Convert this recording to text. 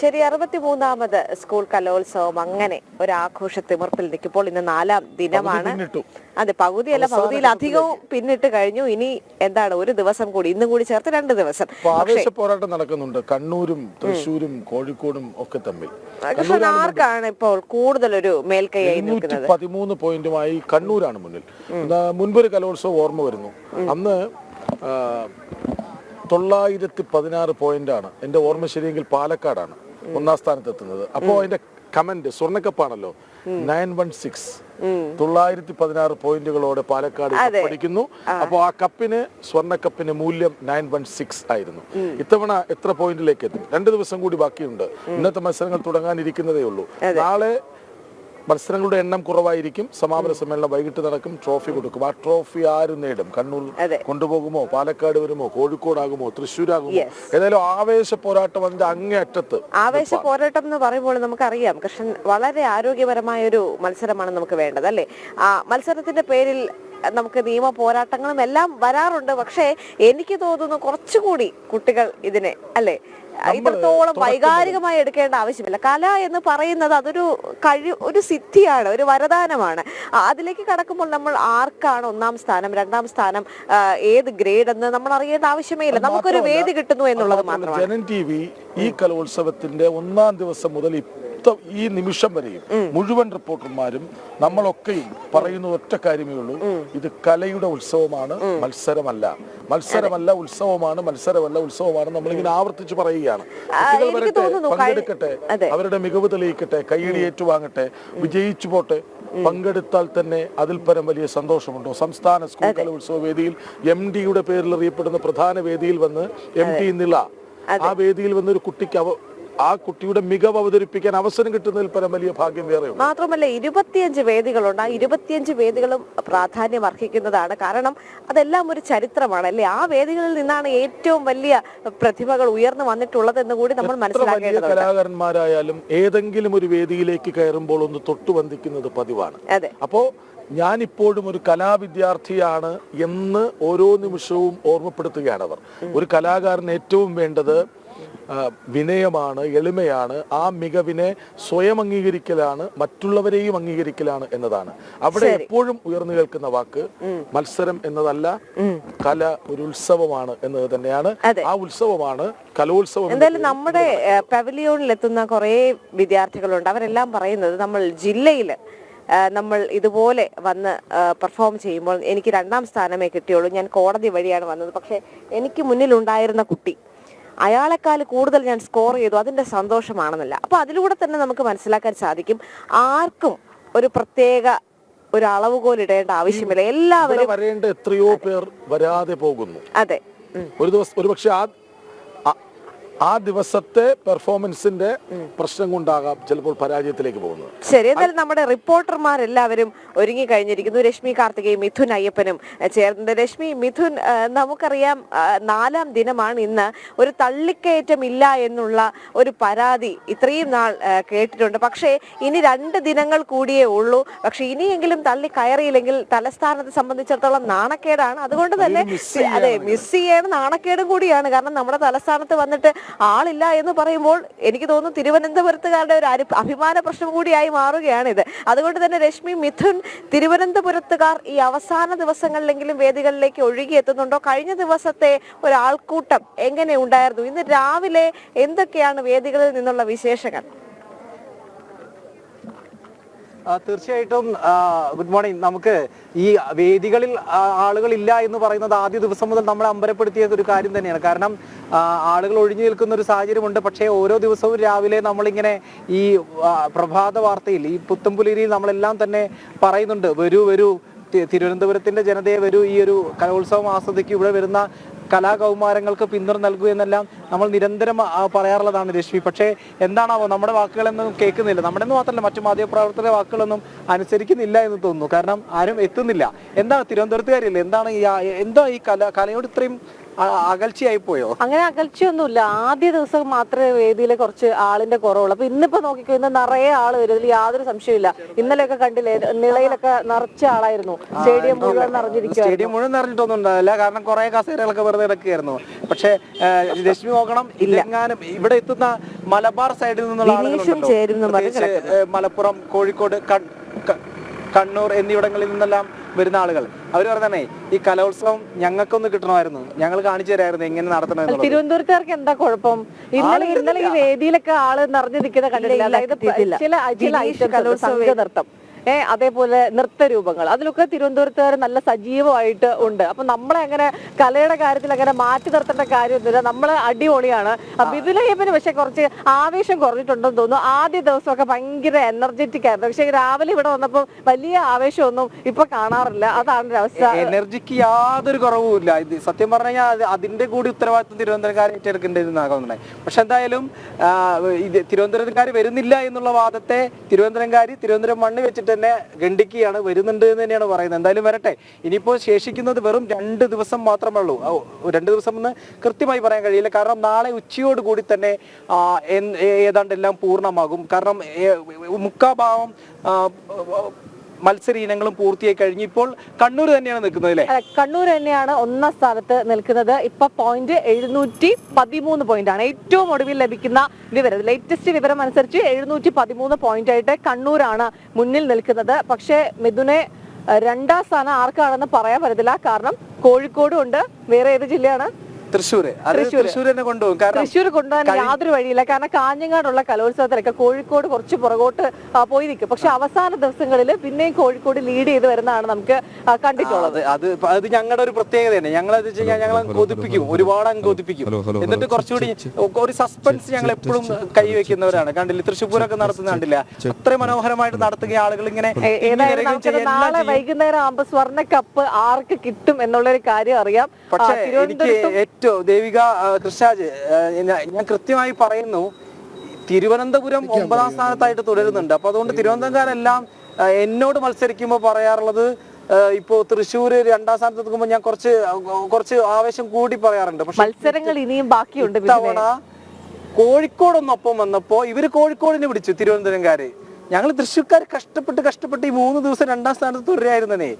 ശരി അറുപത്തിമൂന്നാമത് സ്കൂൾ കലോത്സവം അങ്ങനെ ഒരു ആഘോഷ തിമിർപ്പിൽ നിൽക്കുമ്പോൾ ഇന്ന് നാലാം ദിനമാണ്. അതെ പകുതിയല്ല അധികവും പിന്നിട്ട് കഴിഞ്ഞു. ഇനി എന്താണ് ഒരു ദിവസം കൂടി ഇന്നും കൂടി ചേർത്ത് രണ്ട് ദിവസം. ആവേശ പോരാട്ടം നടക്കുന്നുണ്ട്. കണ്ണൂരും തൃശ്ശൂരും കോഴിക്കോടും ഒക്കെ തമ്മിൽ. കൃഷ്ണൻ ആർക്കാണ് ഇപ്പോൾ കൂടുതൽ ഒരു മേൽക്കൈയായി നിൽക്കുന്നത്? പതിമൂന്ന് പോയിന്റുമായി കണ്ണൂരാണ് മുന്നിൽ. മുൻപൊരു കലോത്സവം ഓർമ്മ വരുന്നു. അന്ന് തൊള്ളായിരത്തി പതിനാറ് പോയിന്റാണ്. എന്റെ ഓർമ്മ ശരിയെങ്കിൽ പാലക്കാടാണ്. ഒന്നാം സ്ഥാനത്ത് എത്തുന്നത് അപ്പോൾ അതിന്റെ കമന്റ് സ്വർണക്കപ്പാണല്ലോ. Nine one six. തൊള്ളായിരത്തി പതിനാറ് പോയിന്റുകളോടെ പാലക്കാട്. പഠിക്കുന്നു അപ്പോൾ ആ. കപ്പിന് സ്വർണക്കപ്പിന് മൂല്യം നയൻ വൺ സിക്സ് ആയിരുന്നു. ഇത്തവണ എത്ര പോയിന്റിലേക്ക് എത്തും? രണ്ട് ദിവസം കൂടി ബാക്കിയുണ്ട്. ഇന്നത്തെ മത്സരങ്ങൾ തുടങ്ങാനിരിക്കുന്നതേ ഉള്ളൂ. നാളെ മത്സരങ്ങളുടെ എണ്ണം കുറവായിരിക്കും. സമാപന സമ്മേളനം വൈകിട്ട് നടക്കും. ട്രോഫി കൊടുക്കും. ആ ട്രോഫി ആര് നേടും? കണ്ണൂർ കൊണ്ടുപോകുമോ? പാലക്കാട് വരുമോ? കോഴിക്കോടാകുമോ? തൃശ്ശൂരാകുമോ. ഏതായാലും ആവേശ പോരാട്ടം അതിന്റെ അങ്ങേയറ്റത്ത് ആവേശ പോരാട്ടം എന്ന് പറയുമ്പോൾ നമുക്കറിയാം കൃഷ്ണൻ വളരെ ആരോഗ്യപരമായ ഒരു മത്സരമാണ് നമുക്ക് വേണ്ടത് അല്ലേ? ആ മത്സരത്തിന്റെ പേരിൽ നമുക്ക് നിയമ പോരാട്ടങ്ങളും എല്ലാം വരാറുണ്ട്. പക്ഷേ എനിക്ക് തോന്നുന്നു കുറച്ചുകൂടി കുട്ടികൾ ഇതിനെ അല്ലെ? ഇത്രത്തോളം വൈകാരികമായി എടുക്കേണ്ട ആവശ്യമില്ല. കല എന്ന് പറയുന്നത് അതൊരു കഴി ഒരു സിദ്ധിയാണ് ഒരു വരദാനമാണ്. അതിലേക്ക് കടക്കുമ്പോൾ നമ്മൾ ആർക്കാണ് ഒന്നാം സ്ഥാനം രണ്ടാം സ്ഥാനം ഏത് ഗ്രേഡ് എന്ന് നമ്മൾ അറിയേണ്ട ആവശ്യമേ ഇല്ല. നമുക്കൊരു വേദി കിട്ടുന്നു എന്നുള്ളത് മാത്രമാണ്. ജനൻ ടി വി ഈ കലോത്സവത്തിന്റെ ഒന്നാം ദിവസം മുതൽ ഇത്ത ഈ നിമിഷം വരെയും മുഴുവൻ റിപ്പോർട്ടർമാരും നമ്മളൊക്കെയും പറയുന്ന ഒറ്റ കാര്യമേ ഉള്ളൂ. ഇത് കലയുടെ ഉത്സവമാണ് മത്സരമല്ല. മത്സരമല്ല ഉത്സവമാണ് മത്സരമല്ല ഉത്സവമാണ് നമ്മളിങ്ങനെ ആവർത്തിച്ച് പറയുകയാണ്. കുട്ടികൾ വരട്ടെ പങ്കെടുക്കട്ടെ അവരുടെ മികവ് തെളിയിക്കട്ടെ കൈയടി ഏറ്റുവാങ്ങട്ടെ വിജയിച്ചു പോട്ടെ പങ്കെടുത്താൽ തന്നെ അതിൽ പരം വലിയ സന്തോഷമുണ്ടോ? സംസ്ഥാന സ്കൂൾ കലോത്സവ വേദിയിൽ എം ഡിയുടെ പേരിൽ അറിയപ്പെടുന്ന പ്രധാന വേദിയിൽ വന്ന് എം ടി നില ആ വേദിയിൽ വന്ന് ഒരു കുട്ടിക്ക് അവ ആ കുട്ടിയുടെ മികവ് അവതരിപ്പിക്കാൻ അവസരം കിട്ടുന്നതിൽ പരം വലിയ ഭാഗ്യം വേറെ മാത്രമല്ല ഇരുപത്തിയഞ്ച് വേദികളുണ്ട്. ആ ഇരുപത്തിയഞ്ച് വേദികളും പ്രാധാന്യം അർഹിക്കുന്നതാണ്. കാരണം അതെല്ലാം ഒരു ചരിത്രമാണ് അല്ലേ? ആ വേദികളിൽ നിന്നാണ് ഏറ്റവും വലിയ പ്രതിഭകൾ ഉയർന്നു വന്നിട്ടുള്ളത് എന്ന് കൂടി നമ്മൾ മനസ്സിലാക്കി കലാകാരന്മാരായാലും ഏതെങ്കിലും ഒരു വേദിയിലേക്ക് കയറുമ്പോൾ ഒന്ന് തൊട്ടു വന്ദിക്കുന്നത് പതിവാണ്. അതെ. അപ്പോ ഞാൻ ഇപ്പോഴും ഒരു കലാവിദ്യാർത്ഥിയാണ് എന്ന് ഓരോ നിമിഷവും ഓർമ്മപ്പെടുത്തുകയാണ് അവർ. ഒരു കലാകാരന് ഏറ്റവും വേണ്ടത് വിനയമാണ് എളിമയാണ് ആ മികവിനെ സ്വയം അംഗീകരിക്കലാണ് മറ്റുള്ളവരെയും അംഗീകരിക്കലാണ് എന്നതാണ്. അവിടെ എപ്പോഴും ഉയർന്നു കേൾക്കുന്ന വാക്ക് മത്സരം എന്നതല്ല കല ഒരു ഉത്സവമാണ് എന്നത് തന്നെയാണ്. ആ ഉത്സവമാണ് കലോത്സവം എന്തായാലും നമ്മുടെ പവലിയോണിൽ എത്തുന്ന കുറേ വിദ്യാർത്ഥികളുണ്ട്. അവരെല്ലാം പറയുന്നത് നമ്മൾ ജില്ലയിൽ നമ്മൾ ഇതുപോലെ വന്ന് പെർഫോം ചെയ്യുമ്പോൾ എനിക്ക് രണ്ടാം സ്ഥാനമേ കിട്ടിയുള്ളൂ. ഞാൻ കോടതി വഴിയാണ് വന്നത്. പക്ഷേ എനിക്ക് മുന്നിലുണ്ടായിരുന്ന കുട്ടി അയാളെക്കാൾ കൂടുതൽ ഞാൻ സ്കോർ ചെയ്തു അതിന്റെ സന്തോഷമാണെന്നല്ല. അപ്പോൾ അതിലൂടെ തന്നെ നമുക്ക് മനസ്സിലാക്കാൻ സാധിക്കും ആർക്കും ഒരു പ്രത്യേക ഒരു അളവുകോൽ ഇടേണ്ട ആവശ്യമില്ല. എല്ലാവരും വരേണ്ട എത്രയോ പേർ വരാതെ പോകുന്നു. അതെ. ഒരു ദിവസം ഒരുപക്ഷെ ആ- ആ ദിവസത്തെ പെർഫോമൻസിന്റെ പ്രശ്നം കൊണ്ടാകാം ചിലപ്പോൾ പരാജയത്തിലേക്ക് പോകുന്നത്. ശരി എന്നാൽ നമ്മുടെ റിപ്പോർട്ടർമാരെല്ലാവരും ഒരുങ്ങി കഴിഞ്ഞിരിക്കുന്നു രശ്മി കാർത്തികയും മിഥുൻ അയ്യപ്പനും ചേർന്നത് രശ്മി മിഥുൻ നമുക്കറിയാം നാലാം ദിനമാണ് ഇന്ന്. ഒരു തള്ളിക്കയറ്റം ഇല്ല എന്നുള്ള ഒരു പരാതി ഇത്രയും നാൾ കേട്ടിട്ടുണ്ട്. പക്ഷേ ഇനി രണ്ട് ദിനങ്ങൾ കൂടിയേ ഉള്ളൂ. പക്ഷെ ഇനിയെങ്കിലും തള്ളി കയറിയില്ലെങ്കിൽ തലസ്ഥാനത്തെ സംബന്ധിച്ചിടത്തോളം നാണക്കേടാണ്. അതുകൊണ്ട് തന്നെ അതെ മിസ് ചെയ്യണ. നാണക്കേടും കൂടിയാണ്. കാരണം നമ്മുടെ തലസ്ഥാനത്ത് വന്നിട്ട് ആളില്ല എന്ന് പറയുമ്പോൾ എനിക്ക് തോന്നുന്നു തിരുവനന്തപുരത്തുകാരുടെ ഒരു അഭിമാന പ്രശ്നം കൂടിയായി മാറുകയാണിത്. അതുകൊണ്ട് തന്നെ രശ്മി മിഥുൻ തിരുവനന്തപുരത്തുകാർ ഈ അവസാന ദിവസങ്ങളിലെങ്കിലും വേദികളിലേക്ക് ഒഴുകി എത്തുന്നുണ്ടോ? കഴിഞ്ഞ ദിവസത്തെ ഒരാൾക്കൂട്ടം എങ്ങനെ ഉണ്ടായിരുന്നു? ഇന്ന് രാവിലെ എന്തൊക്കെയാണ് വേദികളിൽ നിന്നുള്ള വിശേഷങ്ങൾ? തീർച്ചയായിട്ടും ഗുഡ് മോർണിംഗ് നമുക്ക് ഈ വേദികളിൽ ആളുകളില്ല എന്ന് പറയുന്നത് ആദ്യ ദിവസം മുതൽ നമ്മളെ അമ്പരപ്പെടുത്തിയ ഒരു കാര്യം തന്നെയാണ്. കാരണം ആളുകൾ ഒഴിഞ്ഞു നിൽക്കുന്ന ഒരു സാഹചര്യമുണ്ട്. പക്ഷേ ഓരോ ദിവസവും രാവിലെ നമ്മളിങ്ങനെ ഈ പ്രഭാത വാർത്തയിൽ ഈ പുത്തമ്പുലിരിയിൽ നമ്മളെല്ലാം തന്നെ പറയുന്നുണ്ട്. വരൂ വരൂ തിരുവനന്തപുരത്തിന്റെ ജനതയെ വരൂ. ഈ ഒരു കലോത്സവം ആസ്വദിക്കും. ഇവിടെ വരുന്ന കലാകൗമാരങ്ങൾക്ക് പിന്തുണ നൽകൂ എന്നെല്ലാം നമ്മൾ നിരന്തരം പറയാറുള്ളതാണ് രശ്മി. പക്ഷേ എന്താണാവോ നമ്മുടെ വാക്കുകളൊന്നും കേൾക്കുന്നില്ല. നമ്മുടെ എന്ന് മാത്രമല്ല മറ്റു മാധ്യമപ്രവർത്തകരുടെ വാക്കുകളൊന്നും അനുസരിക്കുന്നില്ല എന്ന് തോന്നുന്നു. കാരണം ആരും എത്തുന്നില്ല. എന്താണ് തിരുവനന്തപുരത്തുകാരില്ലേ? എന്താണ് ഈ എന്താ ഈ കല കലയോട് ഇത്രയും അകൽച്ചയായി പോയോ? അങ്ങനെ അകൽച്ചയൊന്നുമില്ല. ആദ്യ ദിവസം മാത്രമേ വേദിയിലെ കുറച്ച് ആളിന്റെ കുറവുള്ളൂ. അപ്പൊ ഇന്നിപ്പോ നോക്കിക്കോ ഇന്ന് നിറയെ ആൾ വരും. ഇതിൽ യാതൊരു സംശയമില്ല ഇന്നലെയൊക്കെ കണ്ടില്ലേ നിളയിലൊക്കെ നിറച്ച ആളായിരുന്നു. സ്റ്റേഡിയം മുഴുവൻ നിറഞ്ഞിരിക്കും സ്റ്റേഡിയം മുഴുവൻ നിറഞ്ഞിട്ടൊന്നും ഉണ്ടാവില്ല കാരണം കുറെ കസേരകളൊക്കെ വെറുതെ കിടക്കുകയായിരുന്നു പക്ഷേ ലക്ഷ്മി രശ്മി നോക്കണം ഇല്ലെങ്ങാനും ഇവിടെ എത്തുന്ന മലബാർ സൈഡിൽ നിന്നുള്ള മലപ്പുറം കോഴിക്കോട് കണ്ണൂർ എന്നിവിടങ്ങളിൽ നിന്നെല്ലാം വരുന്ന ആളുകൾ. അവർ പറഞ്ഞേ ഈ കലോത്സവം ഞങ്ങൾക്കൊന്ന് കിട്ടണമായിരുന്നു. ഞങ്ങൾ കാണിച്ചു തരായിരുന്നു എങ്ങനെ നടത്തണം. തിരുവനന്തപുരത്തുകാർക്ക് എന്താ കുഴപ്പം? ഇന്നലെ ഇന്നലെ ഈ വേദിയിലൊക്കെ ആൾ നിറഞ്ഞു നിൽക്കുന്ന കണ്ടിട്ടില്ല. അതായത് ചില കലോത്സവ നൃത്തം അതേപോലെ നൃത്ത രൂപങ്ങൾ അതിലൊക്കെ തിരുവനന്തപുരത്തുകാർ നല്ല സജീവമായിട്ട് ഉണ്ട്. അപ്പൊ നമ്മളെ അങ്ങനെ കലയുടെ കാര്യത്തിൽ അങ്ങനെ മാറ്റി നിർത്തേണ്ട കാര്യമൊന്നുമില്ല. നമ്മൾ അടിപൊളിയാണ്. ബിദുലയ്യപ്പന് പക്ഷെ കുറച്ച് ആവേശം കുറഞ്ഞിട്ടുണ്ടെന്ന് തോന്നുന്നു. ആദ്യ ദിവസമൊക്കെ ഭയങ്കര എനർജറ്റിക് ആയിരുന്നു. പക്ഷെ രാവിലെ ഇവിടെ വന്നപ്പോൾ വലിയ ആവേശമൊന്നും ഇപ്പൊ കാണാറില്ല. അതാണ് അവസ്ഥ. എനർജിക്ക് യാതൊരു കുറവുമില്ല ഇത് സത്യം പറഞ്ഞു കഴിഞ്ഞാൽ അത് അതിന്റെ കൂടി ഉത്തരവാദിത്വം തിരുവനന്തപുരക്കാർ ഏറ്റെടുക്കേണ്ടതെന്നാകുന്നുണ്ട് പക്ഷെ എന്തായാലും ഇത് തിരുവനന്തപുരത്തുകാർ വരുന്നില്ല എന്നുള്ള വാദത്തെ തിരുവനന്തപുരംകാർ തിരുവനന്തപുരം മണ്ണ് വെച്ചിട്ട് തന്നെ ഗണ്ടിക്കുകയാണ് വരുന്നുണ്ട് എന്ന് തന്നെയാണ് പറയുന്നത്. എന്തായാലും വരട്ടെ. ഇനിയിപ്പോൾ ശേഷിക്കുന്നത് വെറും രണ്ട് ദിവസം മാത്രമേ ഉള്ളൂ. രണ്ട് ദിവസം എന്ന് കൃത്യമായി പറയാൻ കഴിയില്ല. കാരണം നാളെ ഉച്ചയോട് കൂടി തന്നെ ഏതാണ്ട് എല്ലാം പൂർണമാകും. കാരണം മുക്കാഭാവം മത്സര ഇനങ്ങളും പൂർത്തിയായി കഴിഞ്ഞു ഇപ്പോൾ കണ്ണൂർ തന്നെയാണ് നിൽക്കുന്നത് അല്ലേ? കണ്ണൂർ തന്നെയാണ് ഒന്നാം സ്ഥാനത്ത് നിൽക്കുന്നത്. ഇപ്പൊ പോയിന്റ് എഴുന്നൂറ്റി പതിമൂന്ന് പോയിന്റ് ആണ്. ഏറ്റവും ഒടുവിൽ ലഭിക്കുന്ന വിവരം ലേറ്റസ്റ്റ് വിവരം അനുസരിച്ച് എഴുന്നൂറ്റി പതിമൂന്ന് പോയിന്റ് ആയിട്ട് കണ്ണൂരാണ് മുന്നിൽ നിൽക്കുന്നത്. പക്ഷേ മിഥുനെ രണ്ടാം സ്ഥാനം ആർക്കാണെന്ന് പറയാൻ പറ്റത്തില്ല. കാരണം കോഴിക്കോടും ഉണ്ട് വേറെ ഏത് ജില്ലയാണ്? തൃശ്ശൂര്. അത് തൃശ്ശൂര്. തൃശ്ശൂർ തന്നെ കൊണ്ടുപോകും. കാരണം തൃശ്ശൂർ കൊണ്ടുപോകാൻ യാതൊരു വഴിയില്ല. കാരണം കാഞ്ഞങ്ങാടുള്ള കലോത്സവത്തിലൊക്കെ കോഴിക്കോട് കുറച്ച് പുറകോട്ട് പോയി നിൽക്കും പക്ഷെ അവസാന ദിവസങ്ങളിൽ പിന്നെയും കോഴിക്കോട് ലീഡ് ചെയ്ത് വരുന്നതാണ് നമുക്ക് കണ്ടിട്ടുള്ളത്. അത് അത് ഞങ്ങളുടെ ഒരു പ്രത്യേകതയാണ്. ഞങ്ങൾ അത് വെച്ച് കഴിഞ്ഞാൽ ഞങ്ങൾ കൊതിപ്പിക്കും. ഒരുപാട് അങ്ങ് കൊതിപ്പിക്കും. എന്നിട്ട് കുറച്ചുകൂടി ഒരു സസ്പെൻസ് ഞങ്ങൾ എപ്പോഴും കൈവയ്ക്കുന്നവരാണ് കണ്ടില്ല? തൃശ്ശൂരൊക്കെ നടത്തുന്ന കണ്ടില്ല? അത്ര മനോഹരമായിട്ട് നടത്തുക ആളുകൾ ഇങ്ങനെ നാളെ വൈകുന്നേരം ആകുമ്പോ സ്വർണ കപ്പ് ആർക്ക് കിട്ടും എന്നുള്ള ഒരു കാര്യം അറിയാം. പക്ഷേ എനിക്ക് ഏറ്റവും ദേവിക കൃഷ്ണാജ് ഞാൻ- കൃത്യമായി പറയുന്നു തിരുവനന്തപുരം ഒമ്പതാം സ്ഥാനത്തായിട്ട് തുടരുന്നുണ്ട്. അപ്പൊ അതുകൊണ്ട് തിരുവനന്തപുരംകാരെല്ലാം എന്നോട് മത്സരിക്കുമ്പോൾ പറയാറുള്ളത് ഇപ്പോ തൃശ്ശൂർ രണ്ടാം സ്ഥാനത്ത് നിൽക്കുമ്പോൾ ഞാൻ കുറച്ച് കുറച്ച് ആവേശം കൂടി പറയാറുണ്ട്. പക്ഷെ മത്സരങ്ങൾ ഇനിയും ബാക്കിയുണ്ട്. ഇത്തവണ കോഴിക്കോടൊന്നൊപ്പം വന്നപ്പോ ഇവർ കോഴിക്കോടിനെ പിടിച്ചു തിരുവനന്തപുരംകാര്. ഞങ്ങൾ തൃശ്ശൂർക്കാർ കഷ്ടപ്പെട്ട് കഷ്ടപ്പെട്ട് ഈ മൂന്ന് ദിവസം രണ്ടാം സ്ഥാനത്ത് തുടരായിരുന്നേ